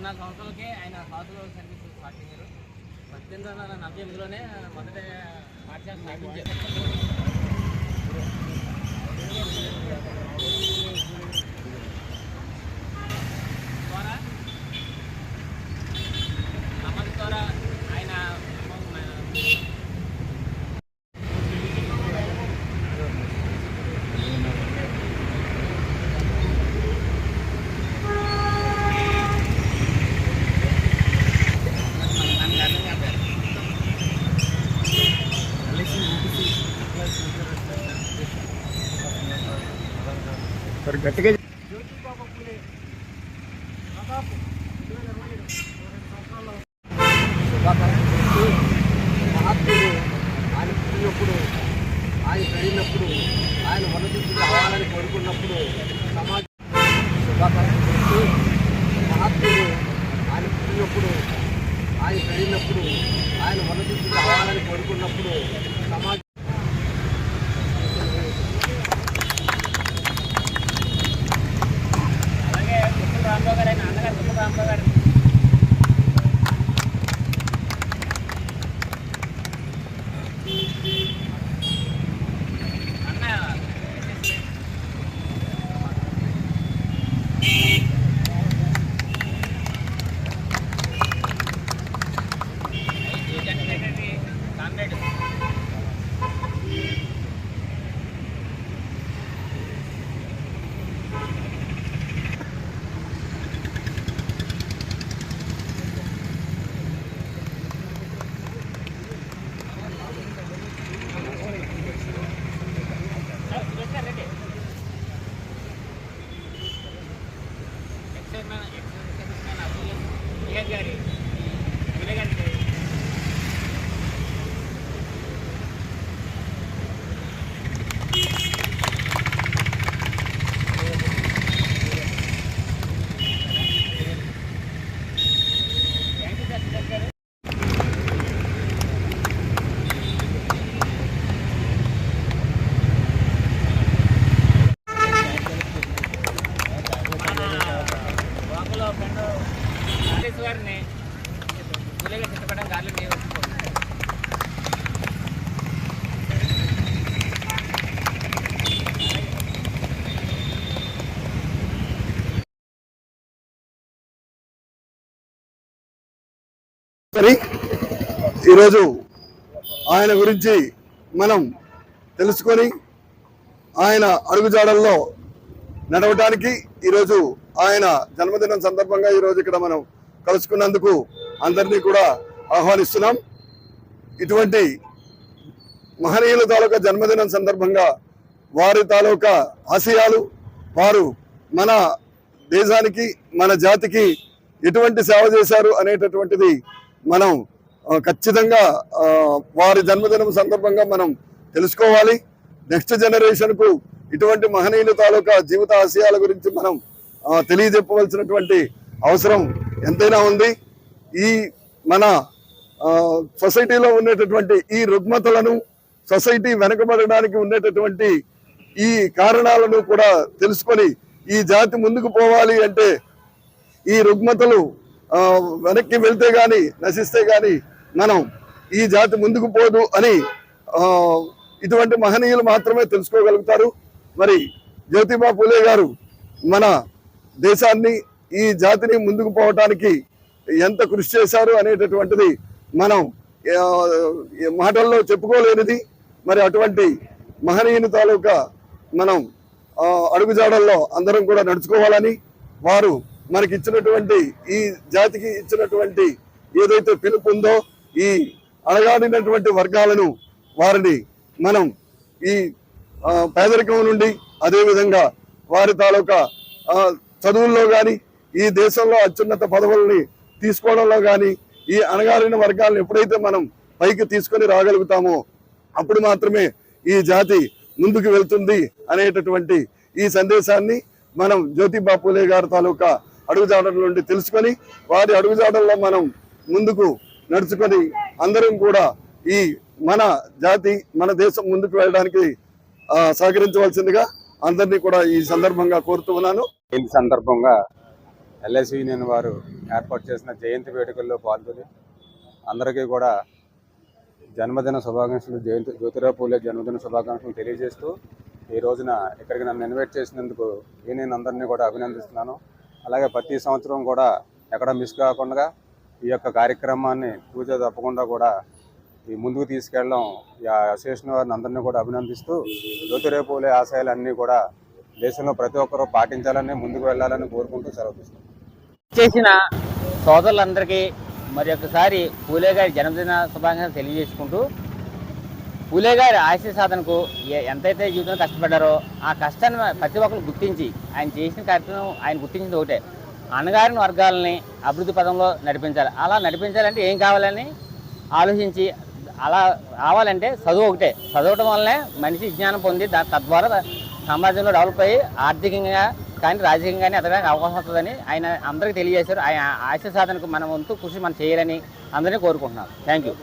పద్నాలుగు సంవత్సరాలకే ఆయన హాస్టల్ సర్వీస్ స్టార్ట్ అయ్యారు. పద్దెనిమిది వందల నలభై ఎనిమిదిలోనే మొదట పాఠశాల స్థాపించారు ద్వారా సమాజం ద్వారా ఆయన గట్టిగా జ్యోతిబాబు పూలే దాదాపు మహాత్ముడు ఆయన పుట్టినప్పుడు ఆయన పెరిగినప్పుడు ఆయన వనరులు అవ్వాలని కోరుకున్నప్పుడు సమాజ మహాత్ముడు ఆయన పుట్టినప్పుడు ఆయన పెరిగినప్పుడు ఆయన వనరులు అవ్వాలని కోరుకున్నప్పుడు సమాజ excise man excise man Abdul Nihad గారి మరి ఈరోజు ఆయన గురించి మనం తెలుసుకొని ఆయన అడుగుజాడల్లో నడవటానికి ఈరోజు ఆయన జన్మదినం సందర్భంగా ఈరోజు ఇక్కడ మనం కలుసుకున్నందుకు అందరినీ కూడా ఆహ్వానిస్తున్నాం. ఇటువంటి మహనీయుల తాలూకా జన్మదినం సందర్భంగా వారి తాలూకా ఆశయాలు వారు మన దేశానికి మన జాతికి ఎటువంటి సేవ చేశారు అనేటటువంటిది మనం ఖచ్చితంగా వారి జన్మదినం సందర్భంగా మనం తెలుసుకోవాలి. నెక్స్ట్ జనరేషన్కు ఇటువంటి మహనీయుల తాలూకా జీవిత ఆశయాల గురించి మనం తెలియజెప్పవలసినటువంటి అవసరం ఎంతైనా ఉంది. ఈ మన సొసైటీలో ఉండేటటువంటి ఈ రుగ్మతలను సొసైటీ వెనకబడడానికి ఉండేటటువంటి ఈ కారణాలను కూడా తెలుసుకొని ఈ జాతి ముందుకు పోవాలి అంటే ఈ రుగ్మతలు వెనక్కి వెళ్తే గాని నశిస్తే గాని మనం ఈ జాతి ముందుకు పోదు అని ఇటువంటి మహనీయులు మాత్రమే తెలుసుకోగలుగుతారు. మరి జ్యోతిబా పూలే గారు మన దేశాన్ని ఈ జాతిని ముందుకు పోవటానికి ఎంత కృషి చేశారు అనేటటువంటిది మనం మాటల్లో చెప్పుకోలేనిది. మరి అటువంటి మహనీయుని తాలూకా మనం అడుగుజాడల్లో అందరం కూడా నడుచుకోవాలని వారు మనకి ఇచ్చినటువంటి ఈ జాతికి ఇచ్చినటువంటి ఏదైతే పిలుపు ఉందో ఈ అడగాడినటువంటి వర్గాలను వారిని మనం ఈ పేదరికం నుండి అదేవిధంగా వారి తాలూకా చదువుల్లో కానీ ఈ దేశంలో అత్యున్నత పదవుల్ని తీసుకోవడంలో కానీ ఈ అణగారిన వర్గాలను ఎప్పుడైతే మనం పైకి తీసుకొని రాగలుగుతామో అప్పుడు మాత్రమే ఈ జాతి ముందుకు వెళ్తుంది అనేటటువంటి ఈ సందేశాన్ని మనం జ్యోతిబా పూలే గారి తాలూకా అడుగుజాడల నుండి తెలుసుకొని వారి అడుగుజాడల్లో మనం ముందుకు నడుచుకొని అందరం కూడా ఈ మన జాతి మన దేశం ముందుకు వెళ్ళడానికి సహకరించవలసిందిగా అందరినీ కూడా ఈ సందర్భంగా కోరుతూ ఉన్నాను. ఈ సందర్భంగా ఎల్ఐసి యూనియన్ వారు ఏర్పాటు చేసిన జయంతి వేడుకల్లో పాల్గొని అందరికీ కూడా జన్మదిన శుభాకాంక్షలు జయంతి జ్యోతిరావు పూలే జన్మదిన శుభాకాంక్షలు తెలియజేస్తూ ఈ రోజున ఇక్కడికి నన్ను ఇన్వైట్ చేసినందుకు యూనియన్ అందరినీ కూడా అభినందిస్తున్నాను. అలాగే ప్రతి సంవత్సరం కూడా ఎక్కడ మిస్ కాకుండా ఈ యొక్క కార్యక్రమాన్ని పూజ తప్పకుండా కూడా ఈ ముందుకు తీసుకెళ్ళడం ఈ అసోసియేషన్ వారిని అందరినీ కూడా అభినందిస్తూ జ్యోతిరేపులే ఆశయాలు ఆశయాలన్నీ కూడా దేశంలో ప్రతి ఒక్కరూ పాటించాలని ముందుకు వెళ్ళాలని కోరుకుంటూ సెలవు చేసిన సోదరులందరికీ మరి ఒకసారి పూలే గారి జన్మదిన శుభాకాంక్షలు తెలియజేసుకుంటూ పూలే గారి ఆశయ సాధనకు ఎంతైతే జీవితంలో కష్టపడ్డారో ఆ కష్టాన్ని ప్రతి ఒక్కరు గుర్తించి ఆయన చేసిన కార్యక్రమం ఆయన గుర్తించింది ఒకటే. అన్నగారిని వర్గాలని అభివృద్ధి పదంలో నడిపించాలి. అలా నడిపించాలంటే ఏం కావాలని ఆలోచించి అలా రావాలంటే చదువు ఒకటే. చదవటం వల్లనే మనిషి జ్ఞానం పొంది దాని తద్వారా సమాజంలో డెవలప్ అయ్యి ఆర్థికంగా కానీ రాజకీయంగా కానీ ఎదగడానికి అవకాశం వస్తుందని ఆయన అందరికీ తెలియజేశారు. ఆయన ఆశయ సాధనకు మన వంతు కృషి మనం చేయాలని అందరినీ కోరుకుంటున్నాను థ్యాంక్ యూ